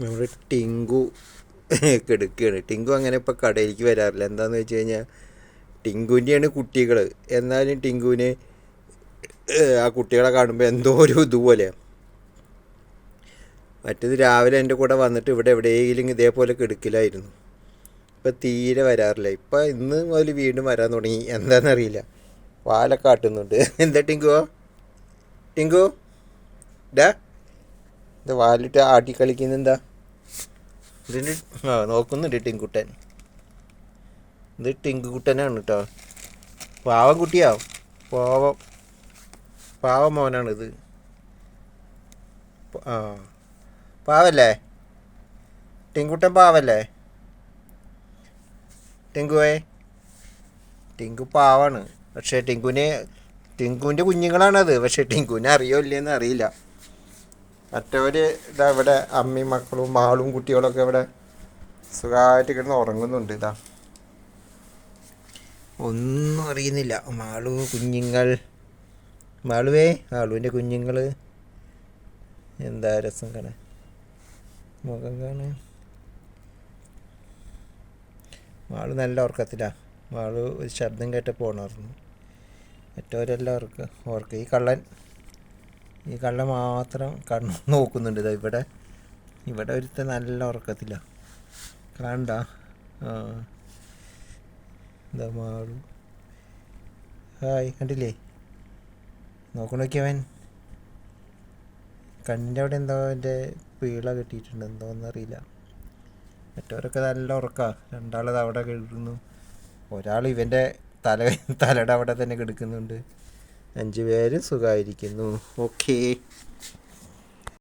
നമ്മുടെ ടിങ്കു കിടക്കുകയാണ് ടിങ്കു അങ്ങനെ ഇപ്പോൾ കടയിലേക്ക് വരാറില്ല. എന്താണെന്ന് വെച്ച് കഴിഞ്ഞാൽ ടിങ്കുവിന്റെയാണ് കുട്ടികൾ എന്നാലും ടിങ്കുവിന് ആ കുട്ടികളെ കാണുമ്പോൾ എന്തോ ഒരു ഇതുപോലെ മറ്റേത് രാവിലെ എന്റെ കൂടെ വന്നിട്ട് ഇവിടെ എവിടെയെങ്കിലും ഇതേപോലെ കെടുക്കില്ലായിരുന്നു. ഇപ്പം തീരെ വരാറില്ല. ഇപ്പം ഇന്ന് മുതൽ വീണ്ടും വരാൻ തുടങ്ങി. എന്താണെന്നറിയില്ല പാലൊക്കെ കാട്ടുന്നുണ്ട്. എന്താ ടിങ്കുവോ ടിങ്കു? ഡാ? ഇത് വാലിട്ട് ആട്ടി കളിക്കുന്ന എന്താ? ഇതിന് ആ നോക്കുന്നുണ്ട് ടിങ്കുട്ടൻ. ഇത് ടിങ്കുട്ടനാണ് കേട്ടോ പാവം കുട്ടിയാ. പാവം. പാവം മോനാണിത്. ആ. പാവല്ലേ? ടിങ്കുട്ടൻ പാവല്ലേ? ടിങ്കുവേ. ടിങ്കു പാവാണ്. പക്ഷേ ടിങ്കുവിനെ ടിങ്കുവിന്റെ കുഞ്ഞുങ്ങളാണത്. പക്ഷേ ടിങ്കുവിനെ അറിയോ ഇല്ലയെന്ന് അറിയില്ല. മറ്റവർ ഇതാ ഇവിടെ അമ്മയും മക്കളും മാളും കുട്ടികളൊക്കെ ഇവിടെ സുഖമായിട്ട് കിടന്ന് ഉറങ്ങുന്നുണ്ട് ഇതാ. ഒന്നും അറിയുന്നില്ല. മാളു കുഞ്ഞുങ്ങൾ. മാളുവേ മാളുവിന്റെ കുഞ്ഞുങ്ങൾ. എന്താ രസം കാണാൻ? മുഖം കാണാൻ. മാളു നല്ല ഉറക്കത്തില്ല മാളു ഒരു ശബ്ദം കേട്ടപ്പോൾ ഉണർന്നു. മറ്റവരെല്ലാം ഓർക്കുക ഓർക്കുക ഈ കള്ളൻ. ഈ കള്ള മാത്രം കണ്ണു നോക്കുന്നുണ്ട്. ഇതാ ഇവിടെ. ഇവിടെ ഒരുത്ത നല്ല ഉറക്കത്തിലാ. കാണണ്ട ആ. എന്താ മാളു. ഹായ് കണ്ടില്ലേ? നോക്കണോക്കിയവൻ കണ്ണിന്റെ അവിടെ എന്തോ എന്റെ പീള കിട്ടിയിട്ടുണ്ട്. എന്തോന്നറിയില്ല മറ്റവരൊക്കെ നല്ല ഉറക്കാ. രണ്ടാളത് അവിടെ കിടക്കുന്നു. ഒരാൾ ഇവന്റെ തല തലയുടെ അവിടെ തന്നെ കിടക്കുന്നുണ്ട്. അഞ്ച് പേര് സുഖമായിരിക്കുന്നു. ഓക്കേ